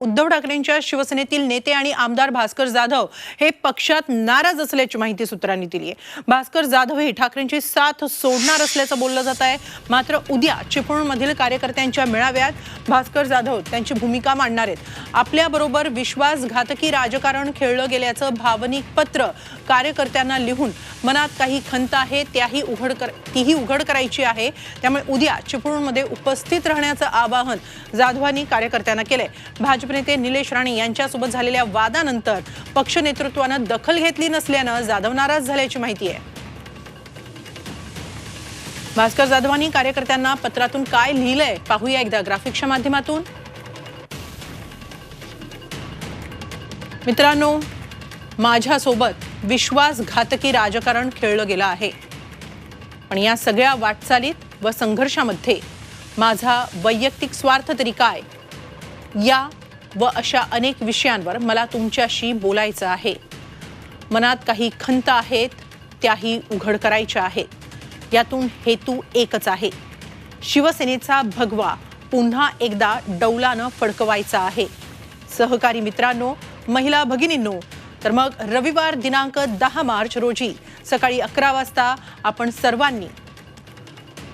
उद्धव ठाकरेंच्या शिवसेनेतील नेते आणि आमदार भास्कर जाधव हे पक्षात नाराज असल्याची माहिती सूत्रांनी दिली आहे भास्कर जाधव हे ठाकरेंची साथ सोडणार असल्याचं बोललं जात आहे. मात्र उद्या चिपळूणमधील कार्यकर्त्यांच्या मेळाव्यात भास्कर जाधव त्यांची भूमिका मांडणार आहेत. आपल्याबरोबर विश्वासघातकी राजकारण खेळलं गेल्याचं भावनिक पत्र कार्यकर्त्यांना लिहून मनात काही खंत आहे त्याही उघड कर तीही उघड करायची आहे. त्यामुळे उद्या चिपळूणमध्ये उपस्थित राहण्याचं आवाहन जाधवांनी कार्यकर्त्यांना केलंय. भाजप नेते निलेश राणे यांच्यासोबत झालेल्या वादानंतर पक्ष नेतृत्वानं दखल घेतली नसल्यानं जाधव नाराज झाल्याची माहिती आहे. भास्कर जाधवांनी कार्यकर्त्यांना पत्रातून काय लिहिलंय पाहूया एकदा ग्राफिक्सच्या माध्यमातून. मित्रांनो माझ्यासोबत विश्वासघातकी राजकारण खेळलं गेलं आहे. पण या सगळ्या वाटचालीत व संघर्षामध्ये माझा वैयक्तिक स्वार्थ तरी काय? या व अशा अनेक विषयांवर मला तुमच्याशी बोलायचं आहे. मनात काही खंत आहेत त्याही उघड करायच्या आहेत. यातून हेतू एकच आहे. शिवसेनेचा भगवा पुन्हा एकदा डौलानं फडकवायचा आहे. सहकारी मित्रांनो महिला भगिनींनो तर मग रविवार दिनांक दहा मार्च रोजी सकाळी अकरा वाजता आपण सर्वांनी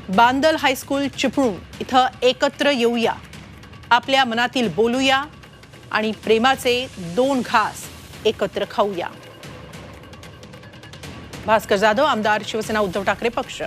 बांदल हायस्कूल चिपळूण इथं एकत्र येऊया. आपल्या मनातील बोलूया. आणि प्रेमाचे दोन घास एकत्र खाऊया. भास्कर जाधव आमदार शिवसेना उद्धव ठाकरे पक्ष.